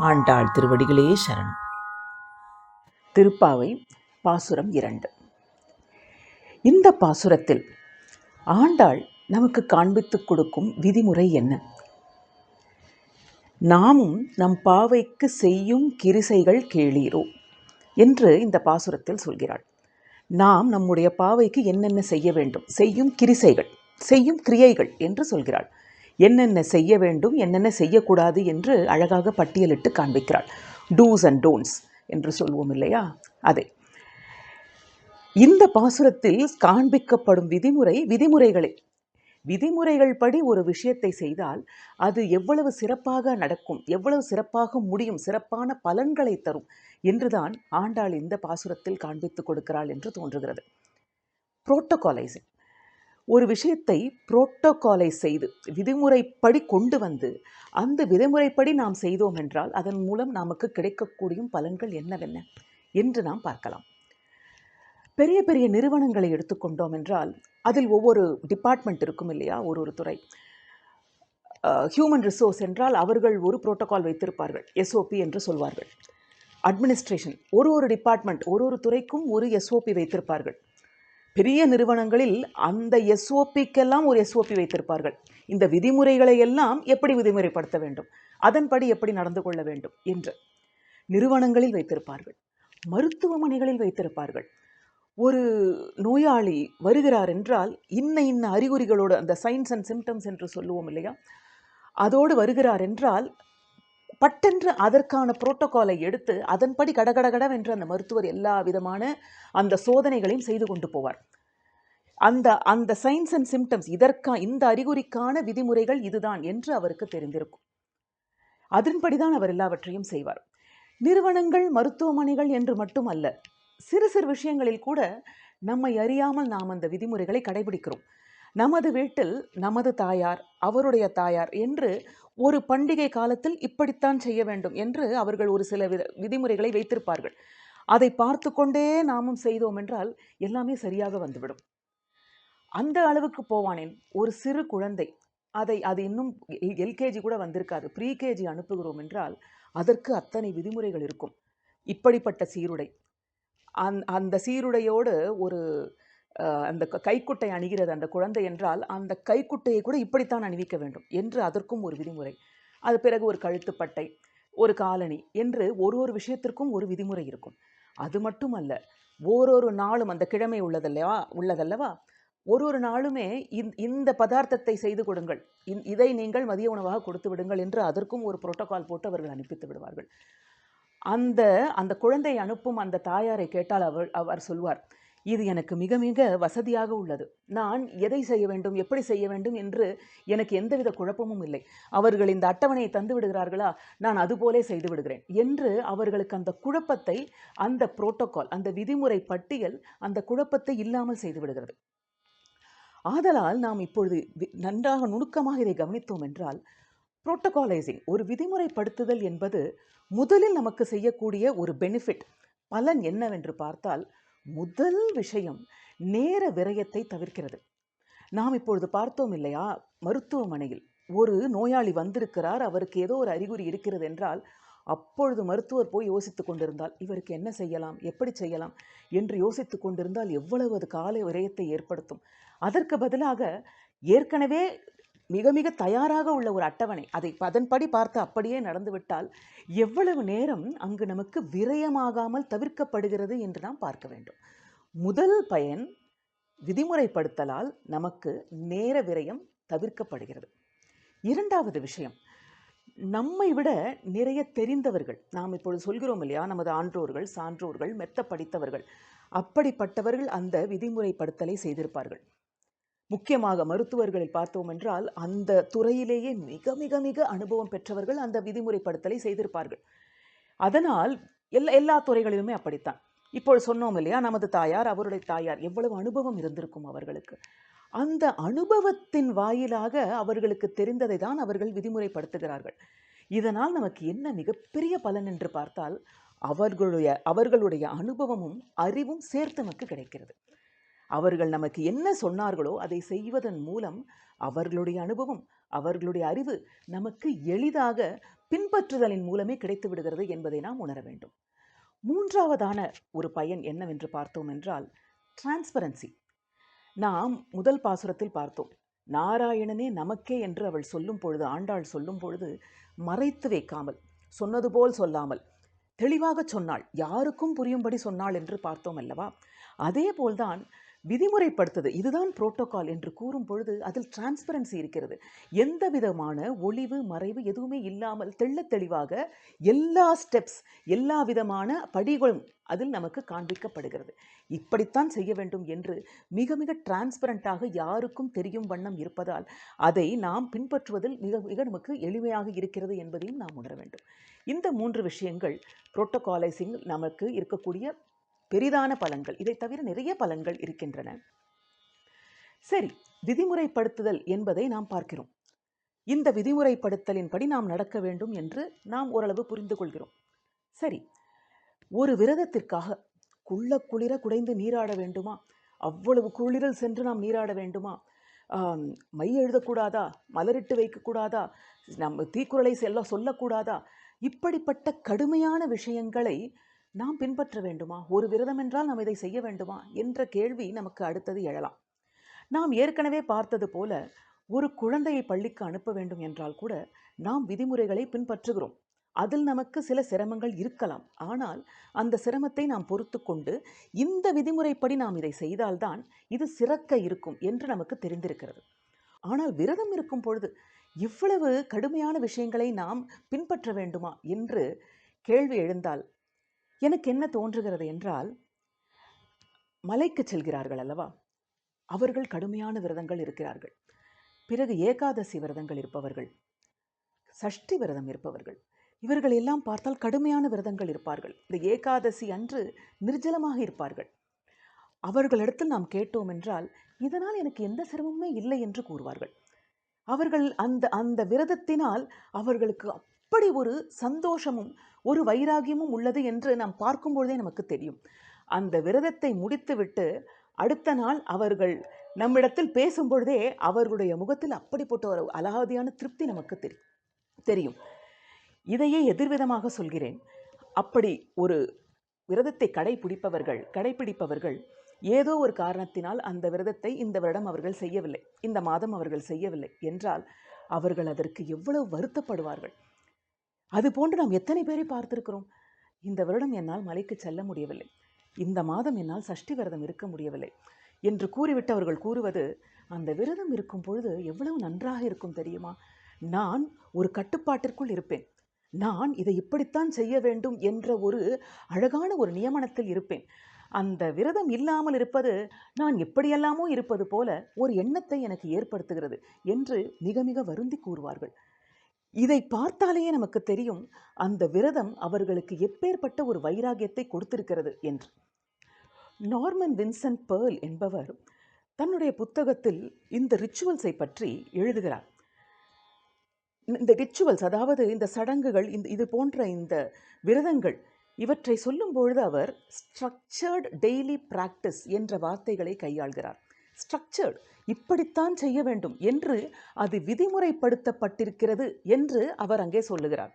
ஆண்டாள் திருவடிகளே சரணம். திருப்பாவை பாசுரம் இரண்டு. இந்த பாசுரத்தில் ஆண்டாள் நமக்கு காண்பித்துக் கொடுக்கும் விதிமுறை என்ன? நாமும் நம் பாவைக்கு செய்யும் கிரிசைகள் கேளீரோ என்று இந்த பாசுரத்தில் சொல்கிறாள். நாம் நம்முடைய பாவைக்கு என்னென்ன செய்ய வேண்டும்? செய்யும் கிரிசைகள் செய்யும் கிரியைகள் என்று சொல்கிறாள். என்னென்ன செய்ய வேண்டும் என்னென்ன செய்யக்கூடாது என்று அழகாக பட்டியலிட்டு காண்பிக்கிறாள். டூஸ் அண்ட் டோன்ட்ஸ் என்று சொல்வோம் இல்லையா? அதே. இந்த பாசுரத்தில் காண்பிக்கப்படும் விதிமுறை விதிமுறைகளே. விதிமுறைகள் படி ஒரு விஷயத்தை செய்தால் அது எவ்வளவு சிறப்பாக நடக்கும் எவ்வளவு சிறப்பாக முடியும் சிறப்பான பலன்களை தரும் என்றுதான் ஆண்டாள் இந்த பாசுரத்தில் காண்பித்துக் கொடுக்கிறாள் என்று தோன்றுகிறது. புரோட்டோகாலைசிங் ஒரு விஷயத்தை புரோட்டோகாலை செய்து விதிமுறைப்படி கொண்டு வந்து அந்த விதிமுறைப்படி நாம் செய்தோம் என்றால் அதன் மூலம் நமக்கு கிடைக்கக்கூடிய பலன்கள் என்னவென்ன என்று நாம் பார்க்கலாம். பெரிய பெரிய நிறுவனங்களை எடுத்துக்கொண்டோம் என்றால் அதில் ஒவ்வொரு டிபார்ட்மெண்ட் இருக்கும் இல்லையா? ஒரு ஒரு துறை. ஹியூமன் ரிசோர்ஸ் என்றால் அவர்கள் ஒரு புரோட்டோகால் வைத்திருப்பார்கள். எஸ்ஓபி என்று சொல்வார்கள். அட்மினிஸ்ட்ரேஷன் ஒரு ஒரு டிபார்ட்மெண்ட் ஒரு ஒரு துறைக்கும் ஒரு எஸ்ஓபி வைத்திருப்பார்கள். பெரிய நிறுவனங்களில் அந்த எஸ்ஓபிக்கெல்லாம் ஒரு எஸ்ஓபி வைத்திருப்பார்கள். இந்த விதிமுறைகளை எல்லாம் எப்படி விதிமுறைப்படுத்த வேண்டும்? அதன்படி எப்படி நடந்து கொள்ள வேண்டும் என்று நிறுவனங்களில் வைத்திருப்பார்கள். மருத்துவமனைகளில் வைத்திருப்பார்கள். ஒரு நோயாளி வருகிறார் என்றால் இன்ன இன்ன அறிகுறிகளோடு அந்த சைன்ஸ் அண்ட் சிம்டம்ஸ் என்று சொல்லுவோம் இல்லையா? அதோடு வருகிறார் என்றால் பட்டென்று அதற்கான புரோட்டோகாலை எடுத்து அதன்படி கடகடகடவென்று அந்த மருத்துவர் எல்லா விதமான அந்த சோதனைகளையும் செய்து கொண்டு போவார். அந்த அந்த சைன்ஸ் அண்ட் சிம்டம்ஸ் இதற்கா இந்த அறிகுறிக்கான விதிமுறைகள் இதுதான் என்று அவருக்கு தெரிந்திருக்கும். அதன்படிதான் அவர் எல்லாவற்றையும் செய்வார். நிறுவனங்கள் மருத்துவமனைகள் என்று மட்டும் அல்ல சிறு சிறு விஷயங்களில் கூட நம்மை அறியாமல் நாம் அந்த விதிமுறைகளை கடைபிடிக்கிறோம். நமது வீட்டில் நமது தாயார் அவருடைய தாயார் என்று ஒரு பண்டிகை காலத்தில் இப்படித்தான் செய்ய வேண்டும் என்று அவர்கள் ஒரு சில வித விதிமுறைகளை வைத்திருப்பார்கள். அதை பார்த்து கொண்டே நாமும் செய்தோம் என்றால் எல்லாமே சரியாக வந்துவிடும். அந்த அளவுக்கு போவானேன். ஒரு சிறு குழந்தை அதை அது இன்னும் எல்கேஜி கூட வந்திருக்காது. ப்ரீகேஜி அனுப்புகிறோம் என்றால் அதற்கு அத்தனை விதிமுறைகள் இருக்கும். இப்படிப்பட்ட சீருடை. அந் அந்த சீருடையோடு ஒரு அந்த கைக்குட்டை அணிகிறது அந்த குழந்தை என்றால் அந்த கைக்குட்டையை கூட இப்படித்தான் அணிவிக்க வேண்டும் என்று அதற்கும் ஒரு விதிமுறை. அது பிறகு ஒரு கழுத்துப்பட்டை ஒரு காலணி என்று ஒரு ஒரு விஷயத்திற்கும் ஒரு விதிமுறை இருக்கும். அது மட்டுமல்ல ஓரொரு நாளும் அந்த கிழமை உள்ளதல்லவா உள்ளதல்லவா? ஒரு ஒரு நாளுமே இந்த பதார்த்தத்தை செய்து கொடுங்கள். இதை நீங்கள் மதிய உணவாக கொடுத்து விடுங்கள் என்று அதற்கும் ஒரு புரோட்டோகால் போட்டு அவர்கள் அனுப்பித்து விடுவார்கள். அந்த அந்த குழந்தை அனுப்பும் அந்த தாயாரை கேட்டால் அவர் அவர் சொல்வார் இது எனக்கு மிக மிக வசதியாக உள்ளது. நான் எதை செய்ய வேண்டும் எப்படி செய்ய வேண்டும் என்று எனக்கு எந்தவித குழப்பமும் இல்லை. அவர்கள் இந்த அட்டவணையை தந்து விடுகிறார்களா? நான் அதுபோலே செய்து விடுகிறேன் என்று அவர்களுக்கு அந்த குழப்பத்தை அந்த புரோட்டோகால் அந்த விதிமுறை பட்டியல் அந்த குழப்பத்தை இல்லாமல் செய்து விடுகிறது. ஆதலால் நாம் இப்பொழுது நன்றாக நுணுக்கமாக இதை கவனித்தோம் என்றால் புரோட்டோகாலைசிங் ஒரு விதிமுறைப்படுத்துதல் என்பது முதலில் நமக்கு செய்யக்கூடிய ஒரு பெனிஃபிட். பலன் என்னவென்று பார்த்தால் முதல் விஷயம் நேர விரயத்தை தவிர்க்கிறது. நாம் இப்பொழுது பார்த்தோம் இல்லையா மருத்துவமனையில் ஒரு நோயாளி வந்திருக்கிறார் அவருக்கு ஏதோ ஒரு அறிகுறி இருக்கிறது என்றால் அப்பொழுது மருத்துவர் போய் யோசித்து கொண்டிருந்தால் இவருக்கு என்ன செய்யலாம் எப்படி செய்யலாம் என்று யோசித்து கொண்டிருந்தால் எவ்வளவு அது கால விரயத்தை ஏற்படுத்தும். அதற்கு பதிலாக ஏற்கனவே மிக மிக தயாராக உள்ள ஒரு அட்டவணை. அதை அதன்படி பார்த்து அப்படியே நடந்துவிட்டால் எவ்வளவு நேரம் அங்கு நமக்கு விரயமாகாமல் தவிர்க்கப்படுகிறது என்று நாம் பார்க்க வேண்டும். முதல் பயன் விதிமுறைப்படுத்தலால் நமக்கு நேர விரயம் தவிர்க்கப்படுகிறது. இரண்டாவது விஷயம் நம்மை விட நிறைய தெரிந்தவர்கள் நாம் இப்பொழுது சொல்கிறோம் இல்லையா நமது ஆன்றோர்கள் சான்றோர்கள் மெத்த படித்தவர்கள் அப்படிப்பட்டவர்கள் அந்த விதிமுறைப்படுத்தலை செய்திருப்பார்கள். முக்கியமாக மருத்துவர்களில் பார்த்தோம் என்றால் அந்த துறையிலேயே மிக மிக மிக அனுபவம் பெற்றவர்கள் அந்த விதிமுறைப்படுத்தலை செய்திருப்பார்கள். அதனால் எல்லா எல்லா துறைகளிலுமே அப்படித்தான். இப்போது சொன்னோம் இல்லையா நமது தாயார் அவருடைய தாயார் எவ்வளவு அனுபவம் இருந்திருக்கும் அவர்களுக்கு. அந்த அனுபவத்தின் வாயிலாக அவர்களுக்கு தெரிந்ததை தான் அவர்கள் விதிமுறைப்படுத்துகிறார்கள். இதனால் நமக்கு என்ன மிகப்பெரிய பலன் என்று பார்த்தால் அவர்களுடைய அவர்களுடைய அனுபவமும் அறிவும் சேர்த்து நமக்கு கிடைக்கிறது. அவர்கள் நமக்கு என்ன சொன்னார்களோ அதை செய்வதன் மூலம் அவர்களுடைய அனுபவம் அவர்களுடைய அறிவு நமக்கு எளிதாக பின்பற்றுதலின் மூலமே கிடைத்து விடுகிறது என்பதை நாம் உணர வேண்டும். மூன்றாவதான ஒரு பயன் என்னவென்று பார்த்தோம் என்றால் டிரான்ஸ்பரன்சி நாம் முதல் பாசுரத்தில் பார்த்தோம் நாராயணனே நமக்கே என்று அவள் சொல்லும் பொழுது ஆண்டாள் சொல்லும் பொழுது மறைத்து வைக்காமல் சொன்னது போல் சொல்லாமல் தெளிவாக சொன்னாள். யாருக்கும் புரியும்படி சொன்னாள் என்று பார்த்தோம் அல்லவா? அதே போல்தான் விதிமுறைப்படுத்துது. இதுதான் புரோட்டோகால் என்று கூறும் பொழுது அதில் டிரான்ஸ்பரன்சி இருக்கிறது. எந்த விதமான ஒளிவு மறைவு எதுவுமே இல்லாமல் தெள்ளத் தெளிவாக எல்லா ஸ்டெப்ஸ் எல்லா விதமான படிகளும் அதில் நமக்கு காண்பிக்கப்படுகிறது. இப்படித்தான் செய்ய வேண்டும் என்று மிக மிக டிரான்ஸ்பரண்டாக யாருக்கும் தெரியும் வண்ணம் இருப்பதால் அதை நாம் பின்பற்றுவதில் மிக மிக நமக்கு எளிமையாக இருக்கிறது என்பதையும் நாம் உணர வேண்டும். இந்த மூன்று விஷயங்கள் புரோட்டோகாலைசிங் நமக்கு இருக்கக்கூடிய பெரிதான பலன்கள். இதை தவிர நிறைய பலன்கள் இருக்கின்றன. சரி விதிமுறைப்படுத்துதல் என்பதை நாம் பார்க்கிறோம். இந்த விதிமுறைப்படுத்தலின்படி நாம் நடக்க வேண்டும் என்று நாம் ஓரளவு புரிந்து கொள்கிறோம். சரி ஒரு விரதத்திற்காக குள்ள குளிர குடைந்து நீராட வேண்டுமா? அவ்வளவு குளிரில் சென்று நாம் நீராட வேண்டுமா? மை எழுதக்கூடாதா? மலரிட்டு வைக்கக்கூடாதா? நம்ம தீக்குறளை செல்ல சொல்லக்கூடாதா? இப்படிப்பட்ட கடுமையான விஷயங்களை நாம் பின்பற்ற வேண்டுமா? ஒரு விரதம் என்றால் நாம் இதை செய்ய வேண்டுமா? என்ற கேள்வி நமக்கு அடுத்தது எழலாம். நாம் ஏற்கனவே பார்த்தது போல ஒரு குழந்தையை பள்ளிக்கு அனுப்ப வேண்டும் என்றால் கூட நாம் விதிமுறைகளை பின்பற்றுகிறோம். அதில் நமக்கு சில சிரமங்கள் இருக்கலாம். ஆனால் அந்த சிரமத்தை நாம் பொறுத்து கொண்டு இந்த விதிமுறைப்படி நாம் இதை செய்தால்தான் இது சிறக்க இருக்கும் என்று நமக்கு தெரிந்திருக்கிறது. ஆனால் விரதம் இருக்கும் பொழுது இவ்வளவு கடுமையான விஷயங்களை நாம் பின்பற்ற வேண்டுமா? என்று கேள்வி எழுந்தால் எனக்கு என்ன தோன்றுகிறது என்றால் மலைக்கு செல்கிறார்கள் அல்லவா? அவர்கள் கடுமையான விரதங்கள் இருக்கிறார்கள். பிறகு ஏகாதசி விரதங்கள் இருப்பவர்கள் சஷ்டி விரதம் இருப்பவர்கள் இவர்கள் எல்லாம் பார்த்தால் கடுமையான விரதங்கள் இருப்பார்கள். இந்த ஏகாதசி அன்று நிர்ஜலமாக இருப்பார்கள். அவர்களிடத்தில் நாம் கேட்டோம் என்றால் இதனால் எனக்கு எந்த சிரமமே இல்லை என்று கூறுவார்கள். அவர்கள் அந்த அந்த விரதத்தினால் அவர்களுக்கு அப்படி ஒரு சந்தோஷமும் ஒரு வைராகியமும் உள்ளது என்று நாம் பார்க்கும் பொழுதே நமக்கு தெரியும். அந்த விரதத்தை முடித்துவிட்டு அடுத்த நாள் அவர்கள் நம்மிடத்தில் பேசும்பொழுதே அவர்களுடைய முகத்தில் அப்படிப்பட்ட ஒரு அலாதியான திருப்தி நமக்கு தெரியும் தெரியும். இதையே எதிர்விதமாக சொல்கிறேன். அப்படி ஒரு விரதத்தை கடைபிடிப்பவர்கள் கடைபிடிப்பவர்கள் ஏதோ ஒரு காரணத்தினால் அந்த விரதத்தை இந்த வருடம் அவர்கள் செய்யவில்லை இந்த மாதம் அவர்கள் செய்யவில்லை என்றால் அவர்கள் அதற்கு எவ்வளவு வருத்தப்படுவார்கள். அது போன்று நாம் எத்தனை பேரை பார்த்திருக்கிறோம்? இந்த வருடம் என்னால் மலைக்கு செல்ல முடியவில்லை. இந்த மாதம் என்னால் சஷ்டி விரதம் இருக்க முடியவில்லை. என்று கூறிவிட்டு அவர்கள் கூறுவது அந்த விரதம் இருக்கும் பொழுது எவ்வளவு நன்றாக இருக்கும் தெரியுமா? நான் ஒரு கட்டுப்பாட்டிற்குள் இருப்பேன். நான் இதை இப்படித்தான் செய்ய வேண்டும் என்ற ஒரு அழகான ஒரு நியமனத்தில் இருப்பேன். அந்த விரதம் இல்லாமல் இருப்பது நான் எப்படியெல்லாமோ இருப்பது போல ஒரு எண்ணத்தை எனக்கு ஏற்படுத்துகிறது என்று மிக மிக வருந்தி கூறுவார்கள். இதை பார்த்தாலேயே நமக்கு தெரியும் அந்த விரதம் அவர்களுக்கு எப்பேற்பட்ட ஒரு வைராகியத்தை கொடுத்திருக்கிறது என்று. நார்மன் வின்சென்ட் பேர்ல் என்பவர் தன்னுடைய புத்தகத்தில் இந்த ரிச்சுவல்ஸை பற்றி எழுதுகிறார். இந்த ரிச்சுவல்ஸ் அதாவது இந்த சடங்குகள் இந்த இது போன்ற இந்த விரதங்கள் இவற்றை சொல்லும் பொழுது அவர் ஸ்ட்ரக்சர்ட் டெய்லி பிராக்டிஸ் என்ற வார்த்தைகளை கையாள்கிறார். ஸ்ட்ரக்சர்ட் இப்படித்தான் செய்ய வேண்டும் என்று அது விதிமுறைப்படுத்தப்பட்டிருக்கிறது என்று அவர் அங்கே சொல்லுகிறார்.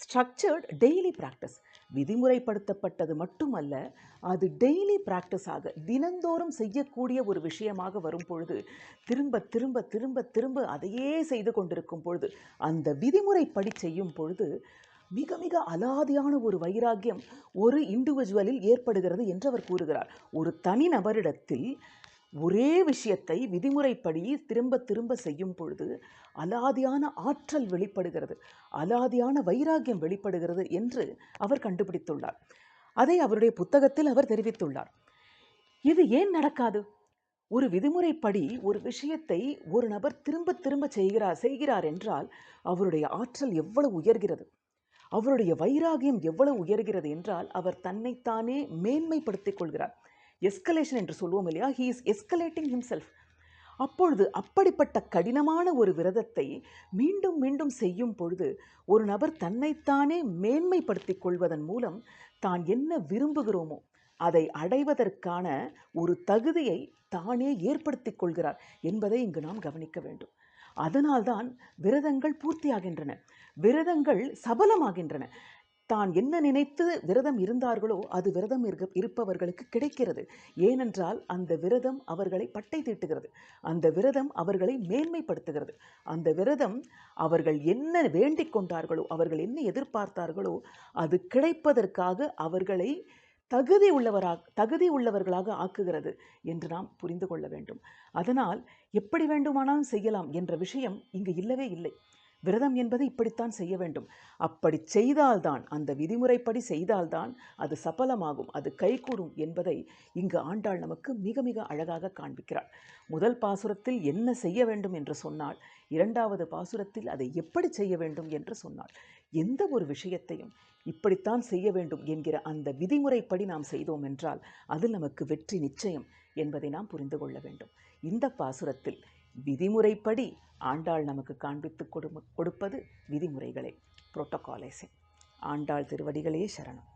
ஸ்ட்ரக்சர்ட் டெய்லி ப்ராக்டிஸ் விதிமுறைப்படுத்தப்பட்டது மட்டுமல்ல அது டெய்லி ப்ராக்டிஸாக தினந்தோறும் செய்யக்கூடிய ஒரு விஷயமாக வரும் பொழுது திரும்ப திரும்ப திரும்ப திரும்ப அதையே செய்து கொண்டிருக்கும் பொழுது அந்த விதிமுறைப்படி செய்யும் பொழுது மிக மிக அலாதியான ஒரு வைராக்கியம் ஒரு இண்டிவிஜுவலில் ஏற்படுகிறது என்று அவர் கூறுகிறார். ஒரு தனி நபரிடத்தில் ஒரே விஷயத்தை விதிமுறைப்படி திரும்ப திரும்ப செய்யும் பொழுது அலாதியான ஆற்றல் வெளிப்படுகிறது அலாதியான வைராகியம் வெளிப்படுகிறது என்று அவர் கண்டுபிடித்துள்ளார். அதை அவருடைய புத்தகத்தில் அவர் தெரிவித்துள்ளார். இது ஏன் நடக்காது? ஒரு விதிமுறைப்படி ஒரு விஷயத்தை ஒரு நபர் திரும்ப திரும்ப செய்கிறார் செய்கிறார் என்றால் அவருடைய ஆற்றல் எவ்வளவு உயர்கிறது? அவருடைய வைராகியம் எவ்வளவு உயர்கிறது என்றால் அவர் தன்னைத்தானே மேன்மைப்படுத்திக் கொள்கிறார். எஸ்கலேஷன் என்று சொல்லுவோம் இல்லையா? ஹீ இஸ் எஸ்கலேட்டிங் ஹிம்செல்ஃப் அப்பொழுது அப்படிப்பட்ட கடினமான ஒரு விரதத்தை மீண்டும் மீண்டும் செய்யும் பொழுது ஒரு நபர் தன்னைத்தானே மேன்மைப்படுத்திக் கொள்வதன் மூலம் தான் என்ன விரும்புகிறோமோ அதை அடைவதற்கான ஒரு தகுதியை தானே ஏற்படுத்திக் கொள்கிறார் என்பதை இங்கு நாம் கவனிக்க வேண்டும். அதனால்தான் விரதங்கள் பூர்த்தியாகின்றன. விரதங்கள் சபலமாகின்றன. தான் என்ன நினைத்து விரதம் இருந்தார்களோ அது விரதம் இருப்பவர்களுக்கு கிடைக்கிறது. ஏனென்றால் அந்த விரதம் அவர்களை பட்டை தீட்டுகிறது. அந்த விரதம் அவர்களை மேன்மைப்படுத்துகிறது. அந்த விரதம் அவர்கள் என்ன வேண்டிக் கொண்டார்களோ அவர்கள் என்ன எதிர்பார்த்தார்களோ அது கிடைப்பதற்காக அவர்களை தகுதி உள்ளவராக தகுதி உள்ளவர்களாக ஆக்குகிறது என்று நாம் புரிந்து கொள்ள வேண்டும். அதனால் எப்படி வேண்டுமானாலும் செய்யலாம் என்ற விஷயம் இங்கு இல்லவே இல்லை. விரதம் என்பதை இப்படித்தான் செய்ய வேண்டும். அப்படி செய்தால்தான் அந்த விதிமுறைப்படி செய்தால்தான் அது சபலமாகும் அது கைகூடும் என்பதை இங்கு ஆண்டாள் நமக்கு மிக மிக அழகாக காண்பிக்கிறாள். முதல் பாசுரத்தில் என்ன செய்ய வேண்டும் என்று சொன்னால் இரண்டாவது பாசுரத்தில் அதை எப்படி செய்ய வேண்டும் என்று சொன்னாள் எந்த ஒரு விஷயத்தையும் இப்படித்தான் செய்ய வேண்டும் என்கிற அந்த விதிமுறைப்படி நாம் செய்தோம் என்றால் அதில் நமக்கு வெற்றி நிச்சயம் என்பதை நாம் புரிந்து கொள்ள வேண்டும். இந்த பாசுரத்தில் விதிமுறைப்படி ஆண்டாள் நமக்கு காண்பித்து கொடு கொடுப்பது விதிமுறைகளே. புரோட்டோகாலேசே ஆண்டாள் திருவடிகளே சரணம்.